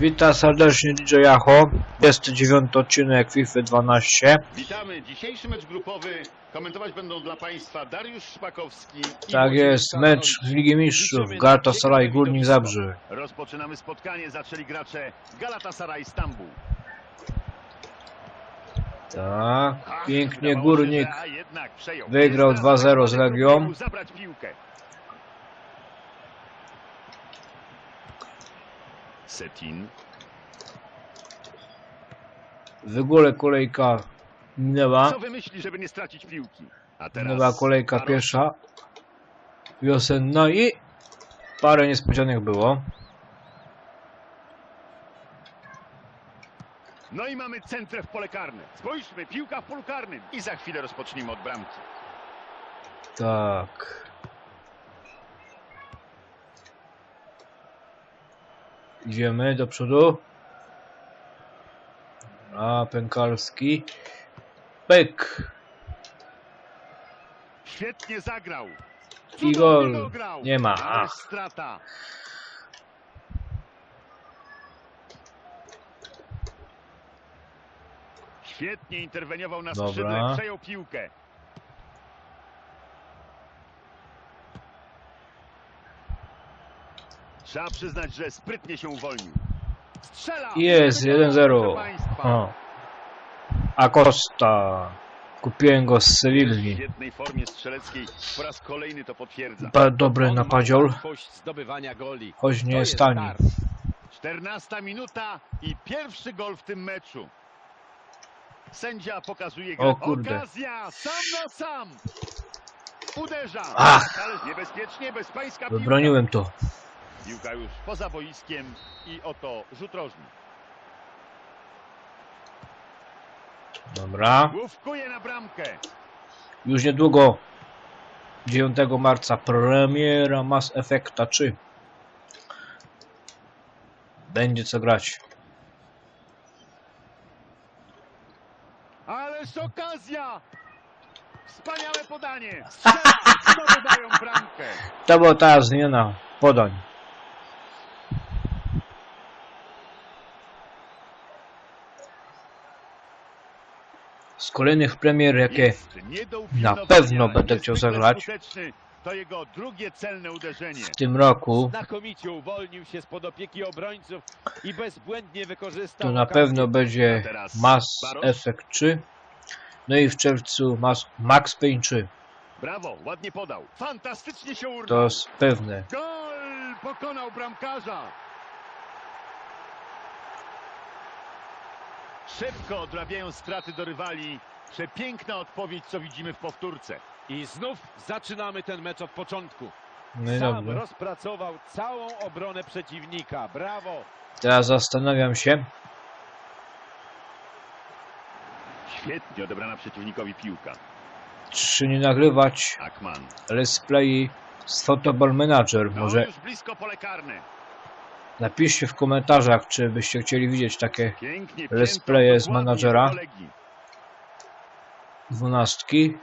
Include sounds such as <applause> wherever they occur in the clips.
Witam serdecznie DJ Jacho. Jest to dziewiąty odcinek FIFA 12. Witamy. Dzisiejszy mecz grupowy komentować będą dla Państwa Dariusz Szpakowski Tak jest, mecz w Ligi Mistrzów. Galatasaray Górnik Zabrze. Rozpoczynamy spotkanie. Zaczęli gracze Galatasaray Stambuł. Tak, pięknie Górnik wygrał Jest teraz 2-0 z Legią. Zabrać piłkę. Setin. w ogóle kolejka minęła. Co wymyśli, żeby nie stracić piłki? A teraz Minęła kolejka pierwsza. Wiosenna i parę niespodzianek było. No i mamy centrę w pole karne. Spójrzmy, piłka w polu karnym. I za chwilę rozpocznijmy od bramki. Tak. Idziemy do przodu. A, Pękalski. Pyk. Świetnie zagrał. I gol. Nie ma. Ach. strata. Świetnie interweniował na Dobra. skrzydle, przejął piłkę. Trzeba przyznać, że sprytnie się uwolnił. Strzela! Jest, Proszę 1-0. Państwa. O. Acosta. Kupiłem go z W Sewilli. świetnej formie strzeleckiej po raz kolejny to potwierdza. Ba- Dobry napadziol. Choć nie jest tani. dar. 14 minuta i pierwszy gol w tym meczu. Sędzia pokazuje grę. O kurde. Okazja! Sam na sam! Uderza! Ach. Niebezpiecznie, bezpańska. Wybroniłem to. Piłka już poza boiskiem i oto rzut rożny. Dobra. Główkuje na bramkę. Już niedługo 9 marca premiera Mass Effecta 3. Będzie co grać. Ależ okazja! Wspaniałe podanie! <laughs> Strzela! Znowu dają bramkę. To była ta zmiana podań. Z kolejnych premier, jakie na pewno będę chciał zagrać. skuteczny. To jego drugie celne uderzenie. w tym roku, Znakomicie uwolnił się spod opieki obrońców i bezbłędnie wykorzystał to na pewno będzie Mass Effect 3. No i w czerwcu Mass, Max Payne 3. Brawo, ładnie podał. Fantastycznie się urwał. To jest pewne. Gol! Pokonał bramkarza. Szybko odrabiają straty do rywali. Przepiękna odpowiedź, co widzimy w powtórce. I znów zaczynamy ten mecz od początku. No i Sam dobrze. rozpracował całą obronę przeciwnika. Brawo! Teraz zastanawiam się, Świetnie odebrana przeciwnikowi piłka. czy nie nagrywać Akman. let's play z Photoball Manager. No, Może już blisko pole karne. Napiszcie w komentarzach, czy byście chcieli widzieć takie Let's wcięto play z menadżera. dwunastki.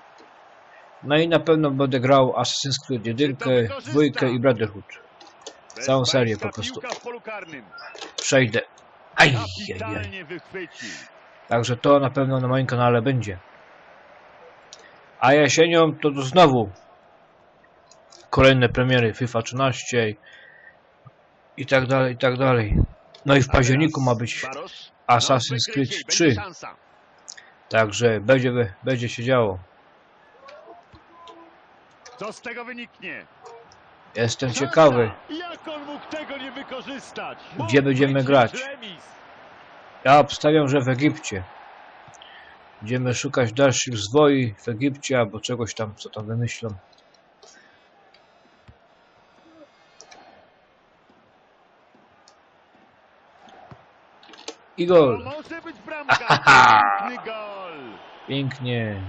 No i na pewno będę grał Assassin's Creed 1, dwójkę i Brotherhood. Całą serię po prostu. Przejdę. Aj. Także to na pewno na moim kanale będzie. A jesienią to, to znowu kolejne premiery FIFA 13 i tak dalej, i tak dalej. No i w październiku ma być. Assassin's Creed wygryzie i 3. będzie szansa. Także będzie, będzie się działo. Co z tego wyniknie? Jestem ciekawy, Jak on mógł tego nie wykorzystać? gdzie będziemy grać. Ja obstawiam, że w Egipcie. Będziemy szukać dalszych zwoi w Egipcie albo czegoś tam, co tam wymyślą. I gol. może być <laughs> bramka. Piękny gol. Pięknie.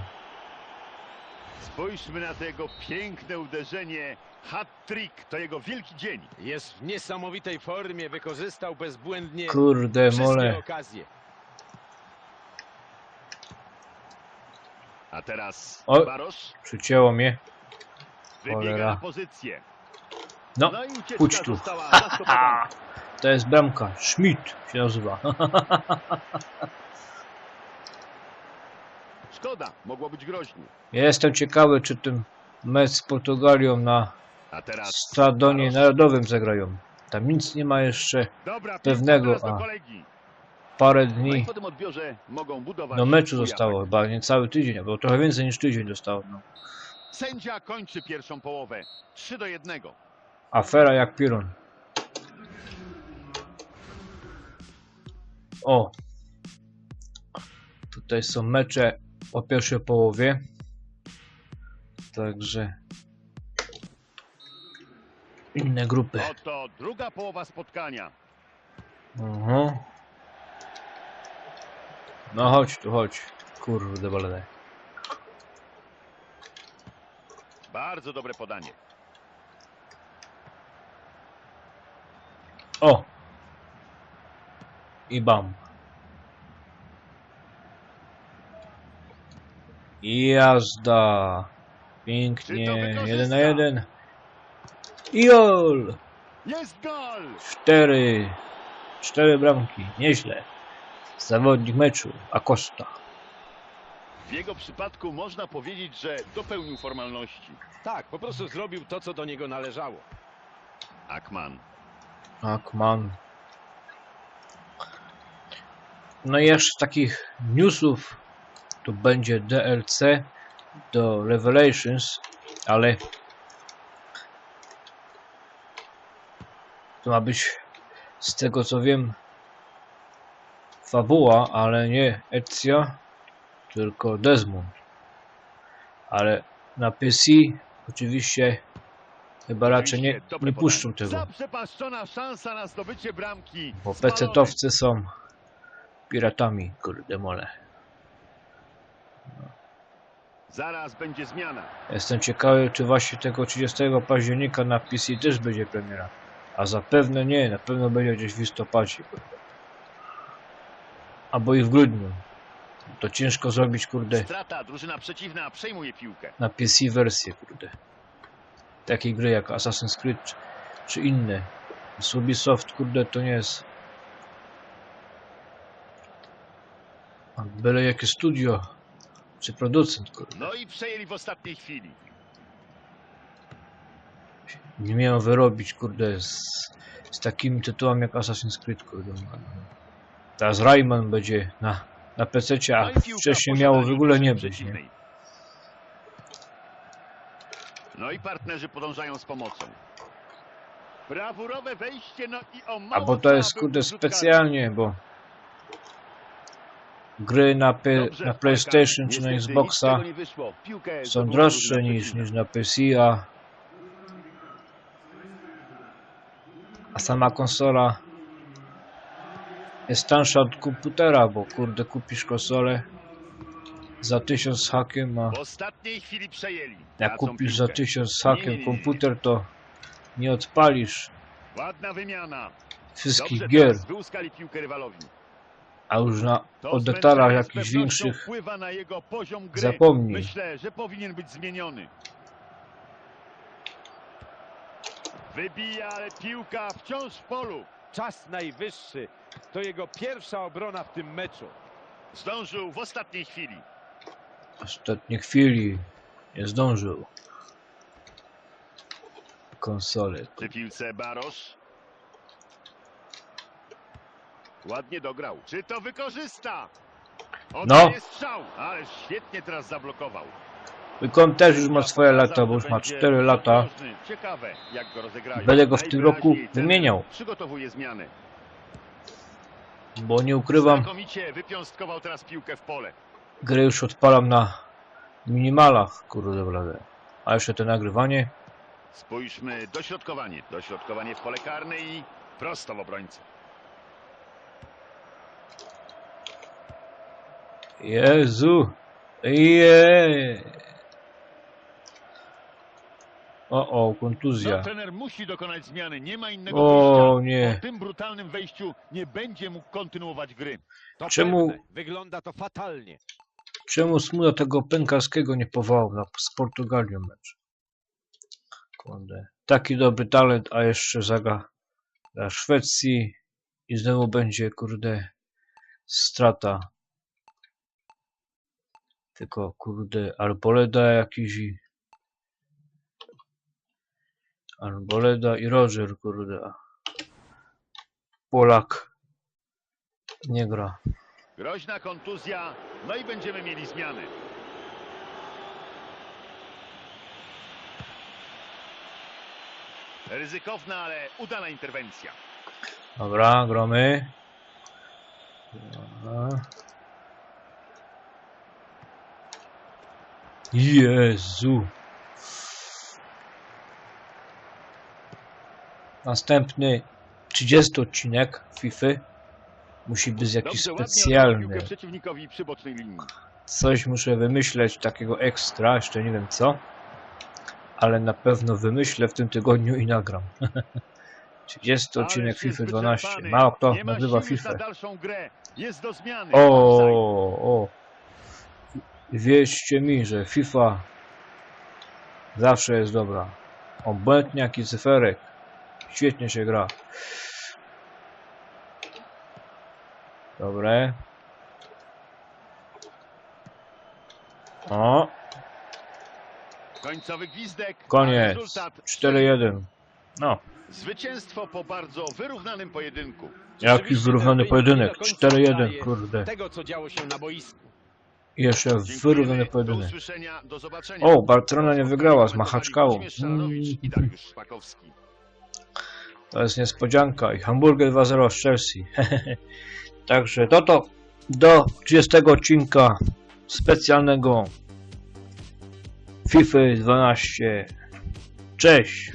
Spójrzmy na to jego piękne uderzenie. Hat-trick to jego wielki dzień. Jest w niesamowitej formie. Wykorzystał bezbłędnie Kurde wszystkie mole. okazje. A teraz O. Barosz Przycięło mnie. wybiega na pozycję. No, No chodź tu. <laughs> To jest bramka. Schmidt się nazywa. <laughs> Szkoda, mogło być groźnie. Ja jestem ciekawy, czy ten mecz z Portugalią na A teraz Stadonie. Narodowym zagrają. Tam nic nie ma jeszcze. Dobra, pewnego, a. Parę dni tym do meczu zostało. Chyba nie cały tydzień, bo trochę więcej niż tydzień zostało. No. Sędzia kończy pierwszą połowę. 3 do 1. Afera jak piorun. O! Tutaj są mecze o pierwszej połowie. Także inne grupy. Oto druga połowa spotkania. Mhm. No chodź tu, chodź. Kurde baldę. Bardzo dobre podanie. O! I bam. I Jazda. Pięknie. Jeden na jeden. I gol! Jest gol! Cztery. Cztery bramki. Nieźle. Zawodnik meczu. Acosta. W jego przypadku można powiedzieć, że dopełnił formalności. Tak, po prostu zrobił to, co do niego należało. Akman. Akman. No i jeszcze takich newsów tu będzie DLC do Revelations, ale to ma być z tego co wiem fabuła, ale nie Ezio, tylko Desmond. Ale na PC oczywiście chyba raczej nie, nie puszczą tego. Bo pecetowcy są piratami, kurde mole. Zaraz będzie zmiana. Jestem ciekawy, czy właśnie tego 30 października na PC też będzie premiera. A zapewne nie, na pewno będzie gdzieś w listopadzie. kurde. Albo i w grudniu. To ciężko zrobić, kurde, Strata, drużyna przeciwna przejmuje piłkę. na PC wersję, kurde. Takiej gry jak Assassin's Creed czy, czy inne. Z Ubisoft, kurde, to nie jest... Byle jakie studio, czy producent, kurde. No i przejęli w ostatniej chwili. Nie miałem wyrobić, kurde, z, z takimi tytułami jak Assassin's Creed, kurde. Teraz Rayman będzie na, na PC, a No wcześniej miało w ogóle nie być, nie? No i partnerzy podążają z pomocą. Brawurowe wejście, no i o A mało bo to jest, kurde, specjalnie, bo gry na, P, na. PlayStation czy na Xboxa są droższe niż, niż na PC, a, a sama konsola jest tansza od komputera, bo kurde kupisz konsolę za 1000 z hakiem, a jak kupisz za. 1000 z hakiem komputer, to nie odpalisz wszystkich gier, teraz wyłuskali piłkę rywalowi. A już na, o detalach jakichś większych zapomnij. Myślę, że powinien być zmieniony. Wybija, ale piłka wciąż w polu. Czas najwyższy. To jego pierwsza obrona w tym meczu. Zdążył w ostatniej chwili. w ostatniej chwili nie zdążył. Konsole. Przy piłce Barosz. Ładnie dograł. Czy to wykorzysta? No. strzał, ale świetnie teraz zablokował. Wykon też już ma swoje lata, bo już ma będzie 4 lata. ostrożny. Ciekawe, jak go rozegrają. Będę go w tym roku wymieniał. Przygotowuje zmiany. Bo nie ukrywam, Znakomicie wypiąstkował teraz piłkę w pole. gry już odpalam na minimalach, kurde blade. A jeszcze to nagrywanie. Spójrzmy, dośrodkowanie. Dośrodkowanie w pole karne i prosto w obrońcę. Jezu! Je. O, o, No, kontuzja. trener musi dokonać zmiany, nie ma innego O, wyjścia. nie. Po tym brutalnym wejściu nie będzie mógł kontynuować gry. To Czemu- pewne. Wygląda to fatalnie. Czemu Smuda tego pękarskiego nie powołał na, z Portugalią mecz? Kurde. Taki dobry talent, a jeszcze zaga dla Szwecji. I znowu będzie, kurde, strata. Tylko, kurde, Arboleda jakiś i... Arboleda i Roger, kurde. Polak. Nie gra. Groźna kontuzja, no i będziemy mieli zmiany. Ryzykowna, ale udana interwencja. Dobra, gromy. Dobra. Jezu. Następny 30 odcinek FIFA musi być jakiś specjalny. Coś muszę wymyśleć takiego ekstra, jeszcze nie wiem co. Ale na pewno wymyślę w tym tygodniu i nagram. <laughs> 30 odcinek FIFA 12. wyczerpany. Mało kto nazywa FIFA. O, o. Wierzcie mi, że FIFA zawsze jest dobra. Obojętnie jaki cyferek. Świetnie się gra. Dobre. O, Końcowy gwizdek. koniec. Rezultat 4-1. No, Zwycięstwo po bardzo wyrównanym pojedynku. jaki wyrównany pojedynek. nie do końca 4-1, oddaje kurde. Tego, co działo się na boisku. I jeszcze wyrównany pojedynek. O, Barcelona nie wygrała z Machaczkałą. Szpakowski. To jest niespodzianka. I Hamburger 2-0 z Chelsea. <laughs> Także to to do 30 odcinka specjalnego FIFA 12. Cześć!